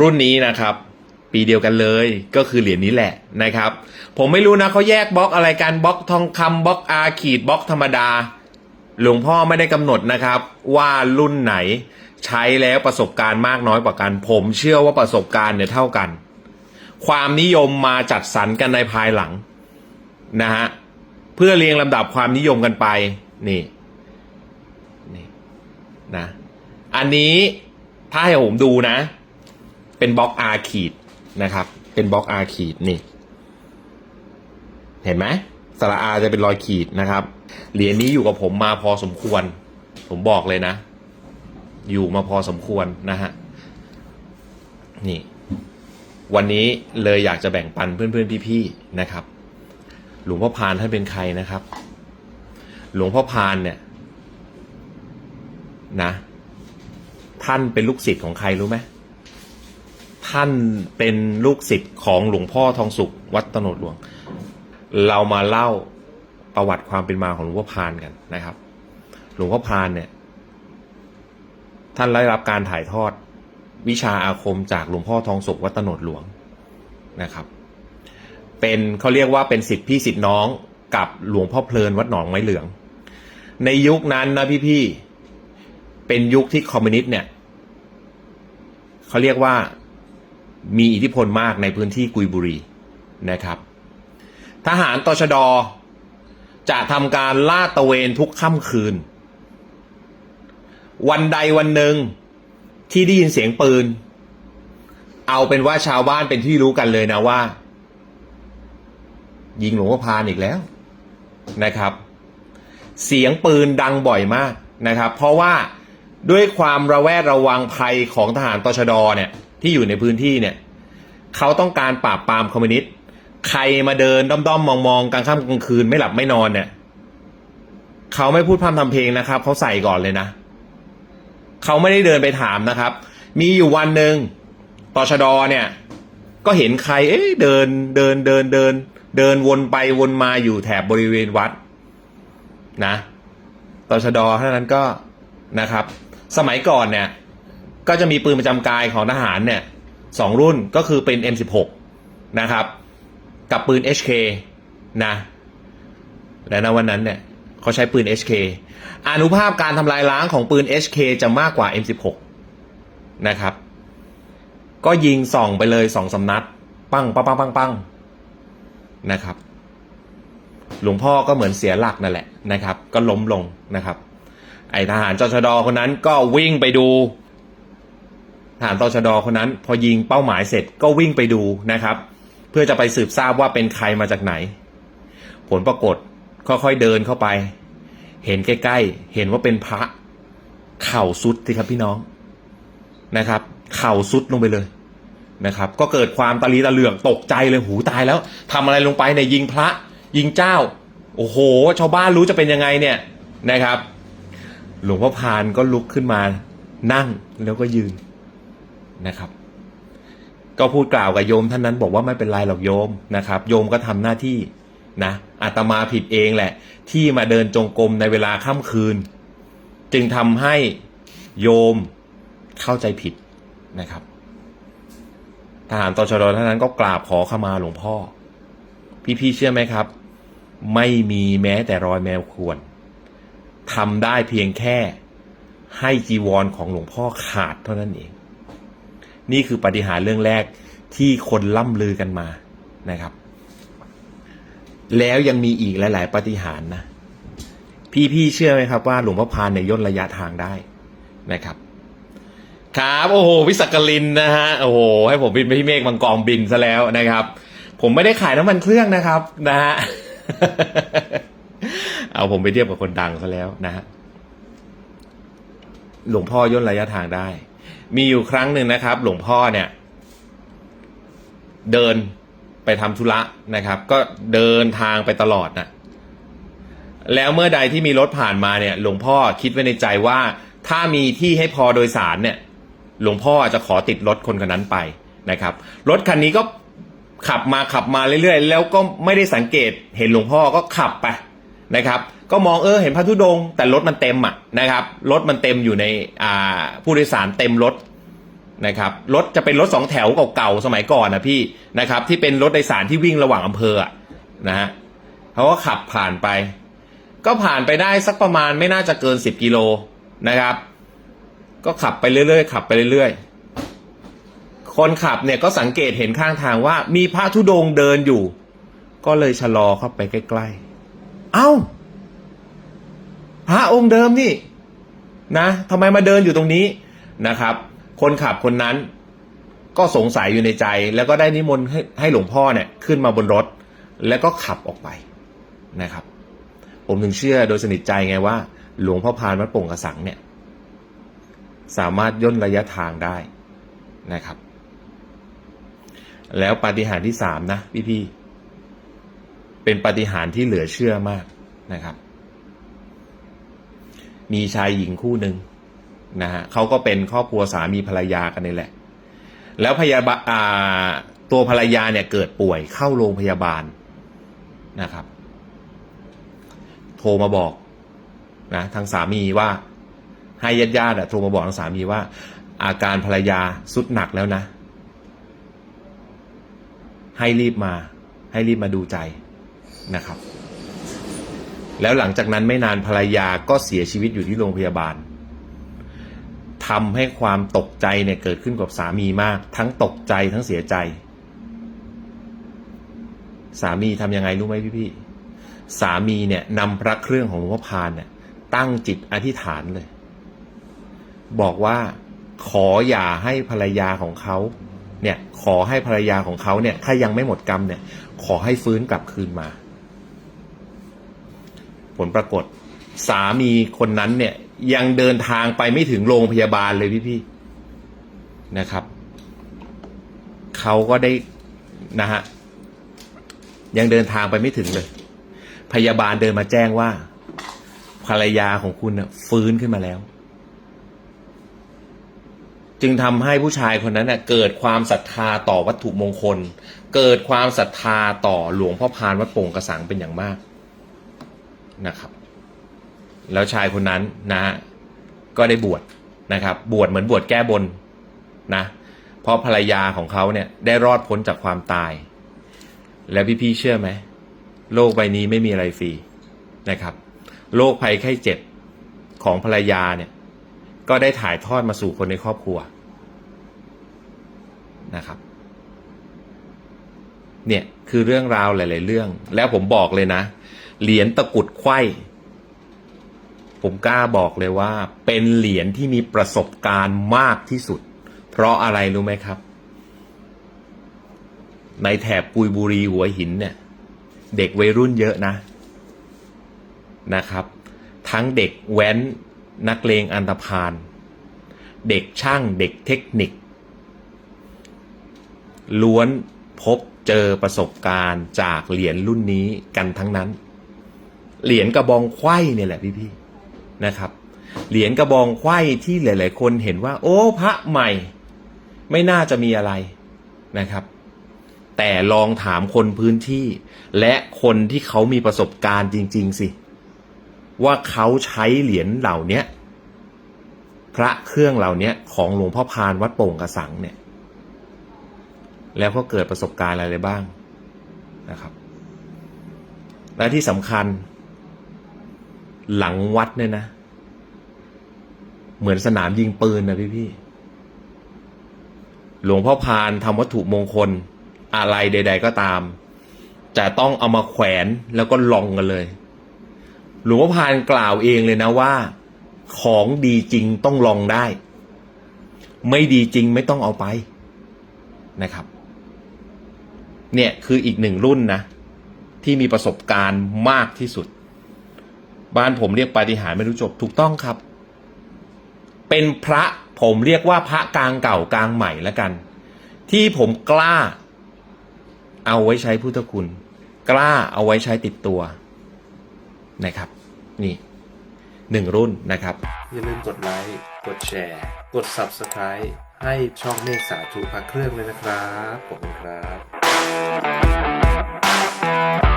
รุ่นนี้นะครับ ปีเดียวกันเลยก็คือเหรียญนี้แหละนะครับ ผมไม่รู้นะเขาแยกบล็อกอะไรกันบล็อกทองคำบล็อกอาขีดบล็อกธรรมดา หลวงพ่อไม่ได้กำหนดนะครับ ว่ารุ่นไหนใช้แล้วประสบการณ์มากน้อยกว่ากัน ผมเชื่อว่าประสบการณ์เนี่ยเท่ากัน ความนิยมมาจัดสรรกันในภายหลังนะฮะเพื่อเรียงลำดับความนิยมกันไปนี่นี่นะอันนี้ถ้าให้ผมดูนะ เป็นบล็อกอาขีดนะครับ เป็นบล็อกอาขีดนี่ เห็นไหมสระอาจะเป็นรอยขีดนะครับ เหรียญนี้อยู่กับผมมาพอสมควร ผมบอกเลยนะ อยู่มาพอสมควรนะฮะ นี่ วันนี้เลยอยากจะแบ่งปันเพื่อนๆพี่ๆนะครับ หลวงพ่อพานท่านเป็นใครนะครับ หลวงพ่อพานเนี่ย นะ ท่านเป็นลูกศิษย์ของใครรู้ไหม ท่านเป็นลูกศิษย์ของหลวงพ่อทองสุขวัดตโนดหลวง เรามาเล่าประวัติความเป็นมาของหลวงพ่อพานกันนะครับ หลวงพ่อพานเนี่ย ท่านได้รับการถ่ายทอดวิชาอาคมจากหลวงพ่อทองสุขวัดตโนดหลวงนะครับ เป็นเขาเรียกว่าเป็นสิทธิพี่สิทธิน้องกับหลวงพ่อเพลินวัดหนองไม้เหลือง ในยุคนั้นนะพี่ๆเป็นยุคที่คอมมิวนิสต์เนี่ยเขาเรียกว่า มีอิทธิพลมากในพื้นที่กุยบุรีนะครับ ทหารตชด จะทำการลาดตระเวนทุกค่ำคืน วันใดวันหนึ่งที่ได้ยินเสียงปืน เอาเป็นว่าชาวบ้านเป็นที่รู้กันเลยนะว่า ยิงหลวงพ่อพานอีกแล้วนะครับ เสียงปืนดังบ่อยมากนะครับ เพราะว่าด้วยความระแวดระวังภัยของทหารตชดเนี่ย ที่อยู่ในพื้นที่เนี่ยเขาต้องการปราบปรามคอมมิวนิสต์ใครมาเดินด้อมๆมองๆกลางค่ำกลางคืนไม่หลับไม่นอนเนี่ยเขาไม่พูดพร่ำทำเพลงนะครับเขาใส่ก่อนเลยนะเขาไม่ได้เดินไปถามนะครับ มีอยู่วันหนึ่งตชดเนี่ย ก็เห็นใคร เอ๊ะเดินเดินเดินเดิน เดินวนไปวนมาอยู่แถบบริเวณวัด นะตชดเท่านั้นก็นะครับ สมัยก่อนเนี่ย ก็จะมีปืนประจำกายของทหารเนี่ยสองรุ่นก็คือเป็น M16 นะครับ กับปืน HK นะ และในวันนั้นเนี่ยเขาใช้ปืน HK อนุภาพการทำลายล้างของปืน HK จะมากกว่า M16 นะครับ ก็ยิงส่องไปเลยสองสำนัด ปั้งปังปังปังปังนะครับ หลวงพ่อก็เหมือนเสียหลักนั่นแหละนะครับ ก็ล้มลงนะครับ ไอทหารจชดคนนั้นก็วิ่งไปดู ทหารตชดคนนั้น พอยิงเป้าหมายเสร็จก็วิ่งไปดูนะครับ เพื่อจะไปสืบทราบว่าเป็นใครมาจากไหน ผลปรากฏค่อยๆเดินเข้าไป เห็นใกล้ๆ เห็นว่าเป็นพระเข่าสุดสิครับพี่น้องนะครับ เข่าสุดลงไปเลยนะครับ ก็เกิดความตะลีตะเหลืองตกใจเลยหูตายแล้วทำอะไรลงไปเนี่ยยิงพระ ยิงเจ้า โอ้โห ชาวบ้านรู้จะเป็นยังไงเนี่ยนะครับ หลวงพ่อพานก็ลุกขึ้นมานั่งแล้วก็ยืน นะครับ ก็พูดกล่าวกับโยมท่านนั้นบอกว่าไม่เป็นไรหรอกโยมนะครับ โยมก็ทำหน้าที่นะอาตมาผิดเองแหละ ที่มาเดินจงกรมในเวลาค่ำคืน จึงทำให้โยมเข้าใจผิดนะครับทหารตชดท่านนั้นก็กราบขอขมาหลวงพ่อ พี่ๆเชื่อไหมครับ ไม่มีแม้แต่รอยแมวควรทำได้เพียงแค่ให้จีวรของหลวงพ่อขาดเท่านั้นเอง นี่คือปฏิหารเรื่องแรกที่คนล่ำลือกันมานะครับ แล้วยังมีอีกหลาย ๆ ปฏิหารนะพี่ๆเชื่อไหมครับว่าหลวงพ่อพานเนี่ยย่นระยะทางได้นะครับครับโอ้โหวิสักกลินนะฮะโอ้โหให้ผมบินไปที่เมฆมังกรบินซะแล้วนะครับ ผมไม่ได้ขายน้ำมันเครื่องนะครับนะฮะเอาผมไปเทียบกับคนดังซะแล้วนะฮะหลวงพ่อย่นระยะทางได้ มีอยู่ครั้งหนึ่งนะครับ หลวงพ่อเนี่ย เดินไปทำธุระนะครับ ก็เดินทางไปตลอดนะแล้วเมื่อใดที่มีรถผ่านมาเนี่ย หลวงพ่อคิดไว้ในใจว่า ถ้ามีที่ให้พอโดยสารเนี่ย หลวงพ่อจะขอติดรถคนคนนั้นไปนะครับ รถคันนี้ก็ขับมาขับมาเรื่อยๆ แล้วก็ไม่ได้สังเกตเห็นหลวงพ่อก็ขับไป นะครับก็มองเออเห็นพระธุดงแต่รถมันเต็มอะนะครับรถมันเต็มอยู่ในอ่าผู้โดยสารเต็มรถนะครับรถจะเป็นรถสองแถวเก่าๆสมัยก่อนนะพี่นะครับที่เป็นรถโดยสารที่วิ่งระหว่างอำเภออะนะฮะเขาก็ขับผ่านไป ก็ผ่านไปได้สักประมาณไม่น่าจะเกินสิบกิโลนะครับ ก็ขับไปเรื่อยๆขับไปเรื่อยๆ คนขับเนี่ยก็สังเกตเห็นข้างทางว่ามีพระธุดงเดินอยู่ ก็เลยชะลอเข้าไปใกล้ ๆ เอ้าพระองค์เดิมนี่นะทำไมมาเดินอยู่ตรงนี้นะครับ คนขับคนนั้นก็สงสัยอยู่ในใจ แล้วก็ได้นิมนต์ให้ให้หลวงพ่อเนี่ยขึ้นมาบนรถ แล้วก็ขับออกไปนะครับ ผมถึงเชื่อโดยสนิทใจไงว่า หลวงพ่อพานวัดโป่งกระสังเนี่ย สามารถย่นระยะทางได้นะครับ แล้วปาฏิหาริย์ที่สามนะพี่พี่ๆ เป็นปฏิหารที่เหลือเชื่อมากนะครับ มีชายหญิงคู่หนึ่งนะฮะเขาก็เป็นครอบครัวสามีภรรยากันนี่แหละ แล้วพยาบาลตัวภรรยาเนี่ยเกิดป่วยเข้าโรงพยาบาลนะครับ โทรมาบอกนะทางสามีว่าให้ญาติญาติๆโทรมาบอกทางสามีว่า อาการภรรยาสุดหนักแล้วนะ ให้รีบมา ให้รีบมาดูใจ นะครับ แล้วหลังจากนั้นไม่นานภรรยาก็เสียชีวิตอยู่ที่โรงพยาบาลทำให้ความตกใจเนี่ยเกิดขึ้นกับสามีมาก ทั้งตกใจทั้งเสียใจ สามีทำยังไงรู้ไหมพี่พี่ๆสามีเนี่ยนำพระเครื่องของหลวงพ่อพานเนี่ยตั้งจิตอธิษฐานเลย บอกว่าขออย่าให้ภรรยาของเขาเนี่ยขอให้ภรรยาของเขาเนี่ยถ้ายังไม่หมดกรรมเนี่ยขอให้ฟื้นกลับคืนมา ผลปรากฏ สามีคนนั้นเนี่ยยังเดินทางไปไม่ถึงโรงพยาบาลเลยพี่ๆนะครับเขาก็ได้นะฮะยังเดินทางไปไม่ถึงเลย พยาบาลเดินมาแจ้งว่า ภรรยาของคุณน่ะฟื้นขึ้นมาแล้ว จึงทำให้ผู้ชายคนนั้นน่ะเกิดความศรัทธาต่อวัตถุมงคล เกิดความศรัทธาต่อหลวงพ่อพานวัดโป่งกระสังเป็นอย่างมาก นะครับ แล้วชายคนนั้นนะฮะก็ได้บวชนะครับ บวชเหมือนบวชแก้บนนะเพราะภรรยาของเขาเนี่ยได้รอดพ้นจากความตาย แล้วพี่ๆเชื่อไหมโลกใบนี้ไม่มีอะไรฟรีนะครับ โรคภัยไข้เจ็บของภรรยาเนี่ย ก็ได้ถ่ายทอดมาสู่คนในครอบครัวนะครับ เนี่ยคือเรื่องราวหลาย ๆ เรื่อง แล้วผมบอกเลยนะ เหรียญตะกุดไขว้ผมกล้าบอกเลยว่า เป็นเหรียญที่มีประสบการณ์มากที่สุด เพราะอะไรรู้ไหมครับ ในแถบกุยบุรีหัวหินเนี่ย เด็กวัยรุ่นเยอะนะนะครับ ทั้งเด็กแว้นนักเลงอันธพาลเด็กช่างเด็กเทคนิค ล้วนพบเจอประสบการณ์จากเหรียญรุ่นนี้กันทั้งนั้น เหรียญกระบองไขว้เนี่ยแหละพี่ๆนะครับ เหรียญกระบองไขว้ที่หลาย ๆ คนเห็นว่า โอ้พระใหม่ ไม่น่าจะมีอะไรนะครับ แต่ลองถามคนพื้นที่ และคนที่เขามีประสบการณ์จริง ๆ สิ ว่าเขาใช้เหรียญเหล่านี้พระเครื่องเหล่านี้ของหลวงพ่อพานวัดโป่งกระสังเนี่ย แล้วก็เกิดประสบการณ์อะไรบ้างนะครับ และที่สำคัญ หลังวัดเนี่ยนะ เหมือนสนามยิงปืนนะพี่พี่หลวงพ่อพานทำวัตถุมงคลอะไรใด ๆ ก็ตาม จะต้องเอามาแขวนแล้วก็ลองกันเลย หลวงพ่อพานกล่าวเองเลยนะว่า ของดีจริงต้องลองได้ ไม่ดีจริงไม่ต้องเอาไปนะครับ เนี่ยคืออีกหนึ่งรุ่นนะ ที่มีประสบการณ์มากที่สุด บ้านผมเรียกปาฏิหาริย์ไม่รู้จบถูกต้องครับ เป็นพระผมเรียกว่าพระกลางเก่ากลางใหม่แล้วกัน ที่ผมกล้า เอาไว้ใช้พุทธคุณ กล้าเอาไว้ใช้ติดตัวนะครับ นี่หนึ่งรุ่นนะครับ อย่าลืมกดไลค์กดแชร์ กด Subscribe ให้ช่องเมฆสาธุพระเครื่องเลยนะครับขอบคุณครับ